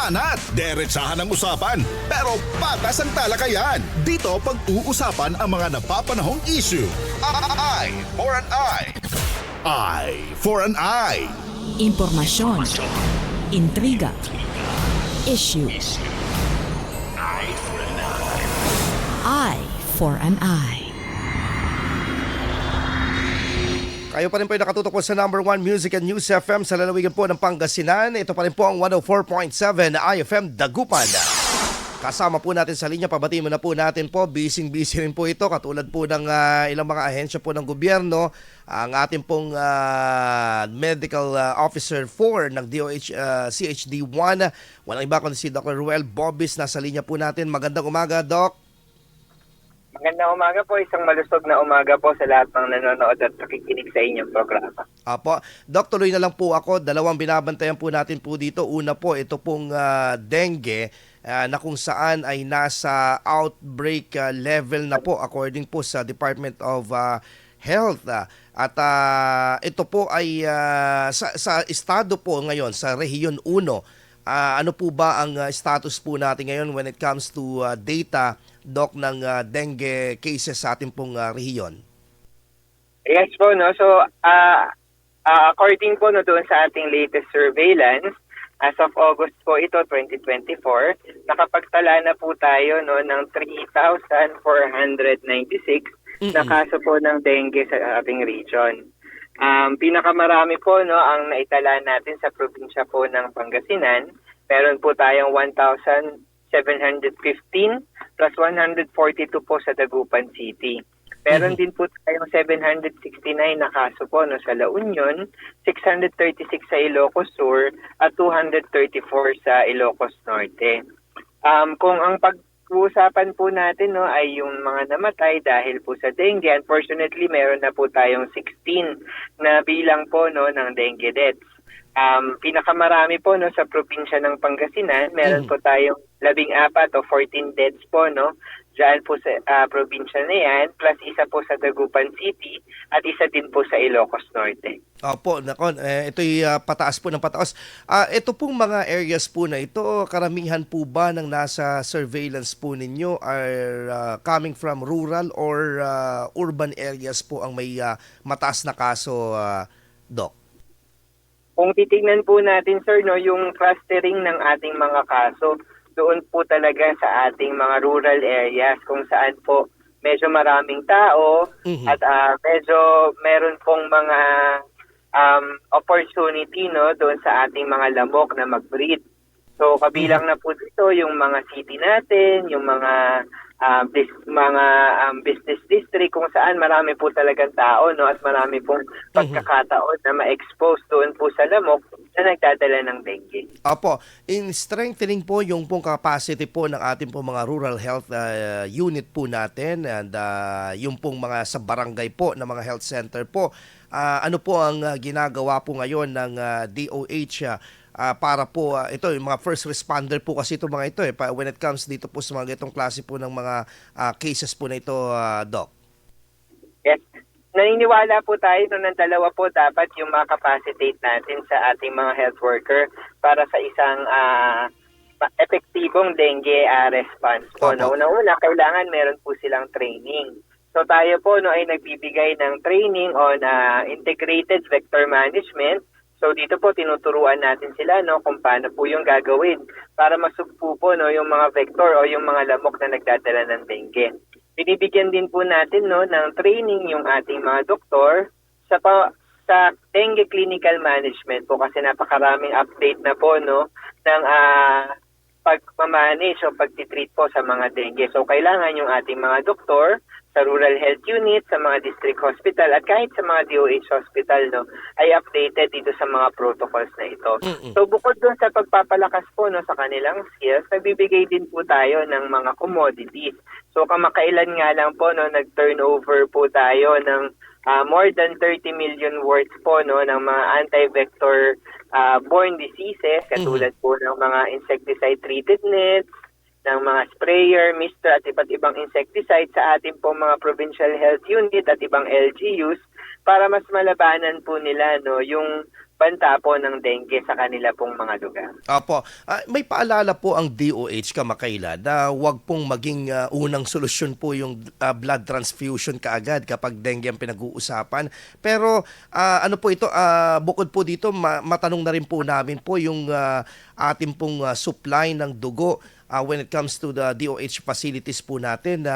banat, derechahan ang usapan, pero patas ang talakayan. Dito pag-uusapan ang mga napapanahong issue. Eye for an eye. Eye for an eye. Impormasyon. Intriga. Issue. Eye for an eye. Kayo pa rin po yung nakatutok po sa number one Music and News FM sa lalawigan po ng Pangasinan. Ito pa rin po ang 104.7 IFM Dagupan. Kasama po natin sa linya, pabatiin mo na po natin po, busy-busy rin po ito, katulad po ng ah, ilang mga ahensya po ng gobyerno, ang ating pong ah, Medical ah, Officer 4 ng DOH ah, CHD1, walang iba kundi si Dr. Ruel Bobis, nasa linya po natin. Magandang umaga, Doc. Magandang umaga po, isang malusog na umaga po sa lahat ng nanonood at nakikinig sa inyong programa. Apo, Doc, tuloy na lang po ako. Dalawang binabantayan po natin po dito. Una po, ito pong ah, dengue ah, na kung saan ay nasa outbreak ah, level na po according po sa Department of ah, Health. ah. At ah, ito po ay ah, sa, sa estado po ngayon, sa Rehiyon 1, ah, ano po ba ang ah, status po natin ngayon when it comes to ah, data, Doc, ng ah, dengue cases sa ating pong ah, rehiyon? Yes po, no? So, ah ah, according po no, doon sa ating latest surveillance, as of August po ito, 2024, nakapagtala na po tayo no, ng 3,496 na kaso po ng dengue sa ating region. Um, pinakamarami po no, ang naitala natin sa probinsya po ng Pangasinan. Meron po tayong 1,715 plus 142 po sa Dagupan City. Meron din po tayong 769 na kaso po no, sa La Union, 636 sa Ilocos Sur at 234 sa Ilocos Norte. Um, kung ang pag-uusapan po natin no, ay yung mga namatay dahil po sa dengue, unfortunately meron na po tayong 16 na bilang po no, ng dengue deaths. Um, pinakamarami po no sa probinsya ng Pangasinan, meron po tayong labing apat o 14 deaths po no dyan po sa ah, probinsya na yan, plus isa po sa Dagupan City at isa din po sa Ilocos Norte. Opo, nako, eh, ito'y ah, pataas po ng pataas. Ah, ito pong mga areas po na ito, karamihan po ba ng nasa surveillance po ninyo are ah, coming from rural or ah, urban areas po ang may ah, mataas na kaso, ah, Doc? Kung titingnan po natin sir no yung clustering ng ating mga kaso doon po talaga sa ating mga rural areas kung saan po medyo maraming tao Mhm. at ah, medyo meron pong mga um, opportunity no doon sa ating mga lamok na mag-breed. So kabilang na po dito yung mga city natin, yung mga ah, bis- mga um, business district kung saan marami po talagang tao no at marami pong pagkakataon na ma-expose doon po sa lamok na nagdadala ng dengue. Opo, in strengthening po yung pong capacity po ng ating pong mga rural health ah, unit po natin and ah, yung pong mga sa barangay po na mga health center po. Ah, ano po ang ah, ginagawa po ngayon ng ah, DOH ah, ah, para po ah, ito yung mga first responder po kasi ito mga ito eh when it comes dito po sa mga itong klase po ng mga ah, cases po na ito ah, doc. Naniniwala po tayo no, ng dalawa po dapat yung makapacitate natin sa ating mga health worker para sa isang ma- epektibong dengue ah, response po. Opo. No? Una-una, kailangan meron po silang training. So tayo po no, ay nagbibigay ng training on ah, integrated vector management. So dito po tinuturuan natin sila no kung paano po yung gagawin para masugpo po no yung mga vector o yung mga lamok na nagdadala ng dengue. Binibigyan din po natin no ng training yung ating mga doktor sa pa, sa dengue clinical management po kasi napakaraming update na po no ng ah pagmamanage o pagtitreat po sa mga dengue. So kailangan yung ating mga doktor sa rural health unit, sa mga district hospital at kahit sa mga DOH hospital no ay updated dito sa mga protocols na ito. So bukod dun sa pagpapalakas po no sa kanilang skills, nagbibigay din po tayo ng mga commodities. So kamakailan nga lang po no nag-turnover po tayo ng ah, more than 30 million worth po no ng mga anti-vector ah, borne diseases katulad po ng mga insecticide treated nets, ng mga sprayer, mister at iba't ibang insecticide sa ating po mga provincial health unit at ibang LGUs para mas malabanan po nila no yung banta po ng dengue sa kanila pong mga lugar. Opo. Ah, may paalala po ang DOH kamakailan na wag pong maging ah, unang solusyon po yung ah, blood transfusion kaagad kapag dengue ang pinag-uusapan. Pero ah, ano po ito, ah, bukod po dito, ma- matanong na rin po namin po yung ah, ating pong ah, supply ng dugo ah, when it comes to the DOH facilities po natin na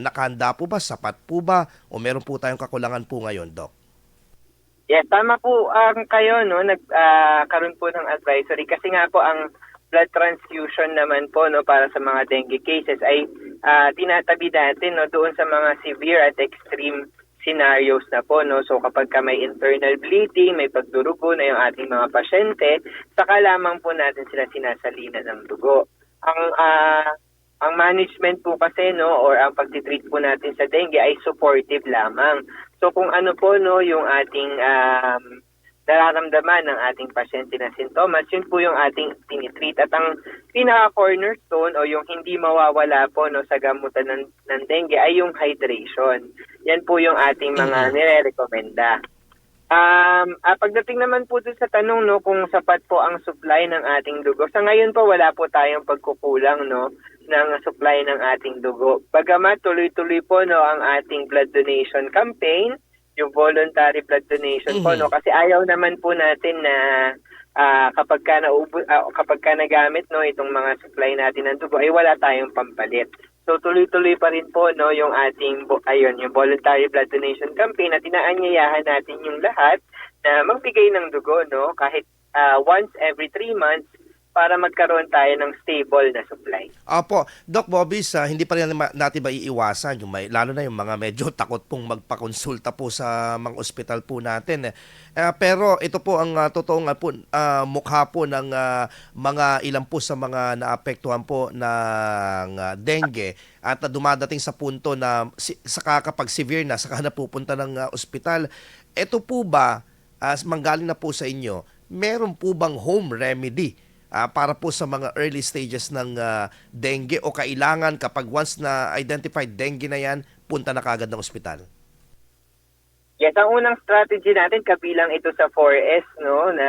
nakahanda po ba, sapat po ba, o meron po tayong kakulangan po ngayon, Doc? Yes, tama po ang kayo no? Nag ah, karoon po ng advisory. Kasi nga po ang blood transfusion naman po no para sa mga dengue cases ay ah, tinatabi natin no doon sa mga severe at extreme scenarios na po no? So kapag ka may internal bleeding may pagdurugo na yung ating mga pasyente saka lamang po natin sila sinasalina ng dugo ang ah, ang management po kasi no or ang pagtitreat po natin sa dengue ay supportive lamang. So kung ano po no yung ating um, nararamdaman ng ating pasyente na sintomas, yun po yung ating tinitreat. At ang pinaka-cornerstone o yung hindi mawawala po no, sa gamutan ng, ng dengue ay yung hydration. Yan po yung ating mga nire-recommenda. Um, ah, pagdating naman po sa tanong no kung sapat po ang supply ng ating dugo. Sa ngayon po wala po tayong pagkukulang no ng supply ng ating dugo. Bagamat tuloy-tuloy po no ang ating blood donation campaign, yung voluntary blood donation po Mhm. no kasi ayaw naman po natin na ah, kapag ka naubo, ah, kapag ka nagamit no itong mga supply natin ng dugo ay wala tayong pampalit. So tuloy-tuloy pa rin po no yung ating ayun yung voluntary blood donation campaign at inaanyayahan natin yung lahat na magbigay ng dugo no kahit ah, once every three months para magkaroon tayo ng stable na supply. Opo, Doc Bobby, sa hindi pa rin natin maiiwasan yung may, lalo na yung mga medyo takot pong magpakonsulta po sa mga ospital po natin. Eh, pero ito po ang uh, totoo nga po ah, mukha po ng ah, mga ilan po sa mga naapektuhan po ng ah, dengue at ah, dumadating sa punto na si, saka kapag severe na saka na pupunta ng ah, ospital. Ito po ba as manggaling na po sa inyo, meron po bang home remedy Ah, para po sa mga early stages ng ah, dengue o kailangan kapag once na identified dengue na yan, punta na kagad ng ospital? Yes, ang unang strategy natin kabilang ito sa 4S no na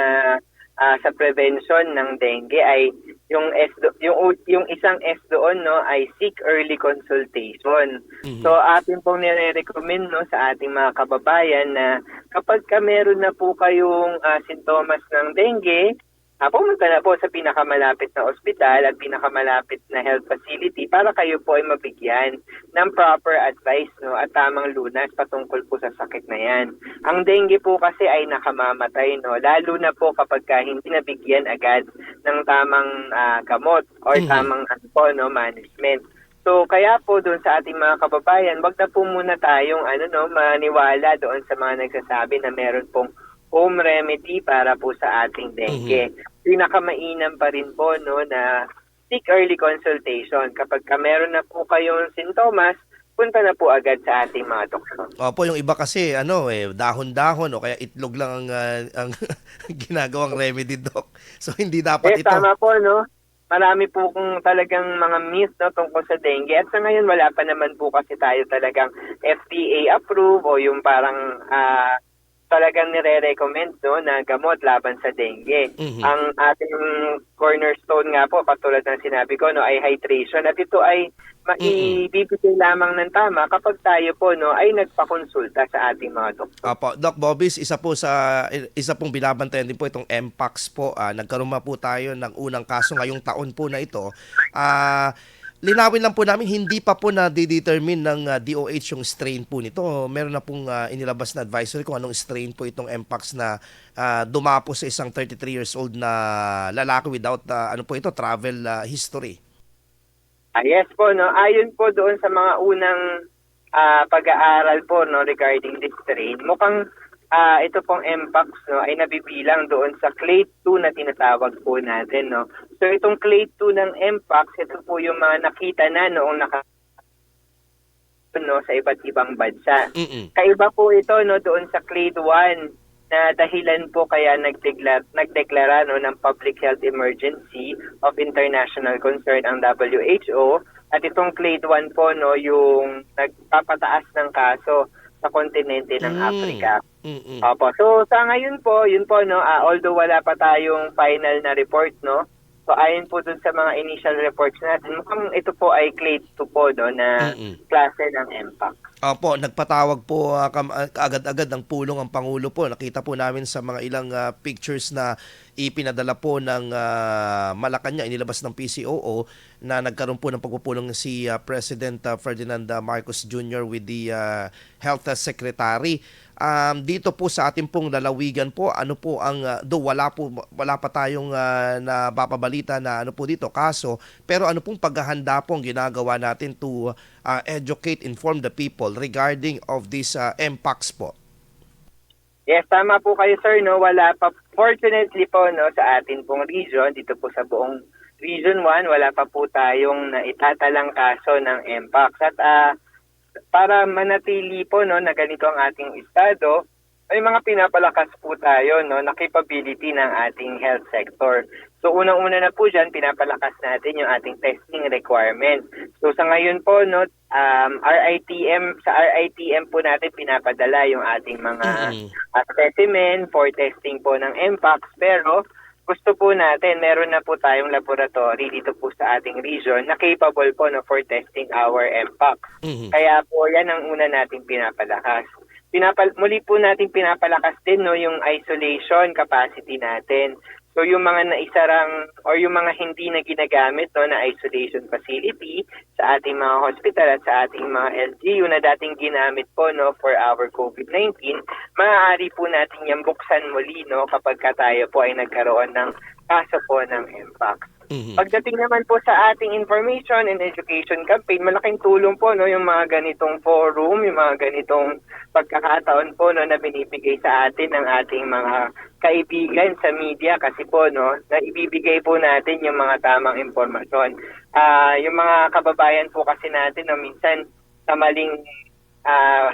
ah, sa prevention ng dengue ay yung S do- yung yung isang S doon no ay seek early consultation. So atin pong nire-recommend no sa ating mga kababayan na kapag ka meron na po kayong ah, sintomas ng dengue, Ah, pumunta na po sa pinakamalapit na ospital at pinakamalapit na health facility para kayo po ay mabigyan ng proper advice no, at tamang lunas patungkol po sa sakit na yan. Ang dengue po kasi ay nakamamatay, no, lalo na po kapag ka hindi nabigyan agad ng tamang ah, gamot or Mhm. tamang ano po, no, management. So kaya po doon sa ating mga kababayan, wag na po muna tayong ano no, maniwala doon sa mga nagsasabi na meron pong home remedy para po sa ating dengue. Pinakamainam pa rin po no na seek early consultation. Kapag ka meron na po kayong sintomas, punta na po agad sa ating mga doktor. Opo, yung iba kasi ano eh dahon-dahon o kaya itlog lang ang, ah, ang ginagawang remedy doc. So hindi dapat Eh, ito. tama po, no? Marami po kung talagang mga myth no, tungkol sa dengue. At sa ngayon, wala pa naman po kasi tayo talagang FDA approved o yung parang ah, talagang nire-recommend no, na gamot laban sa dengue. Mhm. Ang ating cornerstone nga po, katulad ng sinabi ko, no, ay hydration. At ito ay maibibigay lamang ng tama kapag tayo po no, ay nagpakonsulta sa ating mga doktor. Opo, Doc Bobis, isa po sa isa pong binabantayan din po itong MPAX po. Ah, nagkaroon na po tayo ng unang kaso ngayong taon po na ito. Ah, linawin lang po namin hindi pa po na determine ng ah, DOH yung strain po nito. Meron na pong ah, inilabas na advisory kung anong strain po itong MPAX na ah, dumapo sa isang 33 years old na lalaki without ah, ano po ito travel ah, history. Ah, yes po, no. Ayon po doon sa mga unang ah, pag-aaral po no regarding this strain, mukhang ah, ito pong MPAX no ay nabibilang doon sa clade 2 na tinatawag po natin, no. So itong clade 2 ng MPAX, ito po yung mga nakita na noong naka no sa iba't ibang bansa. Mm-mm. Kaiba po ito no doon sa clade 1 na dahilan po kaya nagdeklara, nagdeklara no ng public health emergency of international concern ang WHO at itong clade 1 po no yung nagpapataas ng kaso. Sa kontinente ng Mm. Africa. Mm-mm. Opo. So sa ngayon po, yun po no, ah, although wala pa tayong final na report no. So ayon po dun sa mga initial reports natin, mukhang ito po ay clade 2 po no na Mm-mm. klase ng MPAC. Opo, nagpatawag po kam- ah, kaagad-agad ng pulong ang Pangulo po. Nakita po namin sa mga ilang ah, pictures na ipinadala po ng ah, Malacanang, inilabas ng PCOO na nagkaroon po ng pagpupulong si ah, President ah, Ferdinand Marcos Jr. with the ah, Health Secretary. Um, dito po sa ating pong lalawigan po, ano po ang, do wala po, wala pa tayong uh, nababalita na ano po dito, kaso, pero ano pong paghahanda po ang ginagawa natin to uh, educate, inform the people regarding of this uh, MPAX po. Yes, tama po kayo sir, no? Wala pa, fortunately po, no, sa atin pong region, dito po sa buong Region 1, wala pa po tayong naitatalang kaso ng MPAX. At ah, para manatili po, no, na ganito ang ating estado, may mga pinapalakas po tayo, no, na capability ng ating health sector. So unang-una na po dyan, pinapalakas natin yung ating testing requirement. So sa ngayon po, no, um, RITM, sa RITM po natin pinapadala yung ating mga Mm. uh, specimen for testing po ng MPAX. Pero gusto po natin, meron na po tayong laboratory dito po sa ating region na capable po no, for testing our MPAX. Mhm. Kaya po yan ang una nating pinapalakas. Pinapal muli po natin pinapalakas din no yung isolation capacity natin. So yung mga naisarang or yung mga hindi na ginagamit no na isolation facility sa ating mga hospital at sa ating mga LGU na dating ginamit po no for our COVID-19, maaari po natin yung buksan muli no kapag ka tayo po ay nagkaroon ng kaso po ng MPAX. Mhm. Pagdating naman po sa ating information and education campaign, malaking tulong po no yung mga ganitong forum, yung mga ganitong pagkakataon po no na binibigay sa atin ng ating mga kaibigan sa media kasi po no na ibibigay po natin yung mga tamang impormasyon. Ah, yung mga kababayan po kasi natin no minsan sa maling ah,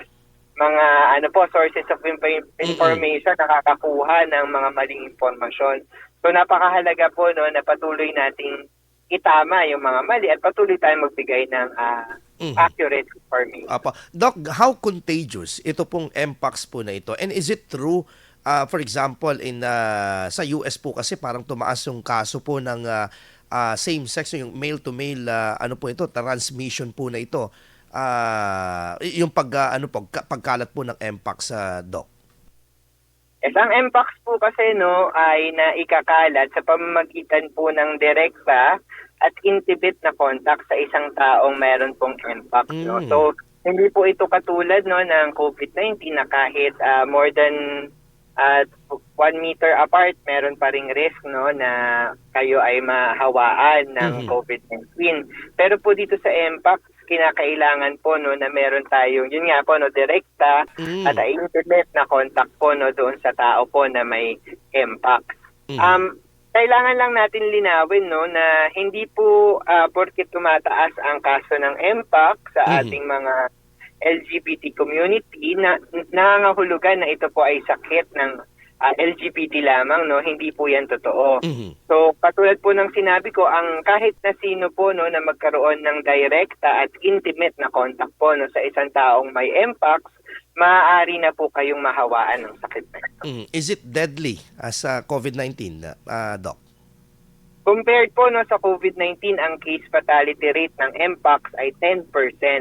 mga ano po sources of inf- information nakakakuha ng mga maling impormasyon. So napakahalaga po no na patuloy nating itama yung mga mali at patuloy tayong magbigay ng ah, Mhm. accurate information. Apa. Doc, how contagious ito pong MPAX po na ito? And is it true, uh, for example, in uh, sa US po kasi parang tumaas yung kaso po ng uh, uh, same-sex, yung male-to-male, uh, ano po ito, transmission po na ito. Uh, yung pag, uh, ano po, ka- pagkalat po ng MPAX sa Doc. Yes, ang MPAX po kasi no ay naikakalat sa pamamagitan po ng direkta at intimate na contact sa isang taong meron pong MPAX. No? Mm. So, hindi po ito katulad no ng COVID-19 na kahit ah, more than at one meter apart, meron pa ring risk no na kayo ay mahawaan ng Mhm. COVID-19. Pero po dito sa MPAX, kinakailangan po no na meron tayong, yun nga po no, direkta Mm. at internet na contact po no doon sa tao po na may MPAX. Mhm. Um, kailangan lang natin linawin no na hindi po ah, porket tumataas ang kaso ng MPAC sa Mhm. ating mga LGBT community na nangangahulugan na ito po ay sakit ng ah, LGBT lamang no hindi po yan totoo. Mhm. So, katulad po ng sinabi ko, ang kahit na sino po no na magkaroon ng direkta at intimate na contact po no sa isang taong may MPAX, maaari na po kayong mahawaan ng sakit na ito. Mhm. Is it deadly as uh, COVID-19, uh, Doc? Compared po no sa COVID-19, ang case fatality rate ng MPAX ay 10%.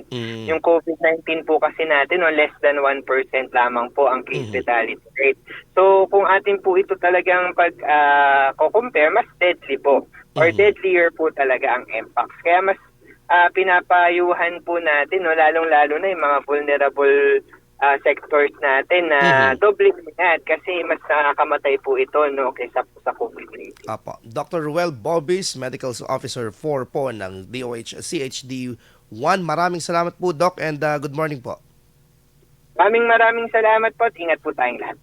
Mm. Yung COVID-19 po kasi natin, no, less than 1% lamang po ang case Mhm. fatality rate. So kung atin po ito talagang pag ah, ko-compare, mas deadly po. Or Mhm. deadlier po talaga ang MPAX. Kaya mas ah, pinapayuhan po natin, no, lalong-lalo na yung mga vulnerable ah, sectors natin na Mhm. doble ingat kasi mas nakakamatay po ito no, kaysa po sa COVID-19. Apo. Dr. Ruel Bobis, Medical Officer 4 po ng DOH CHD 1. Maraming salamat po, Doc, and uh, good morning po. Maraming maraming salamat po at ingat po tayong lahat.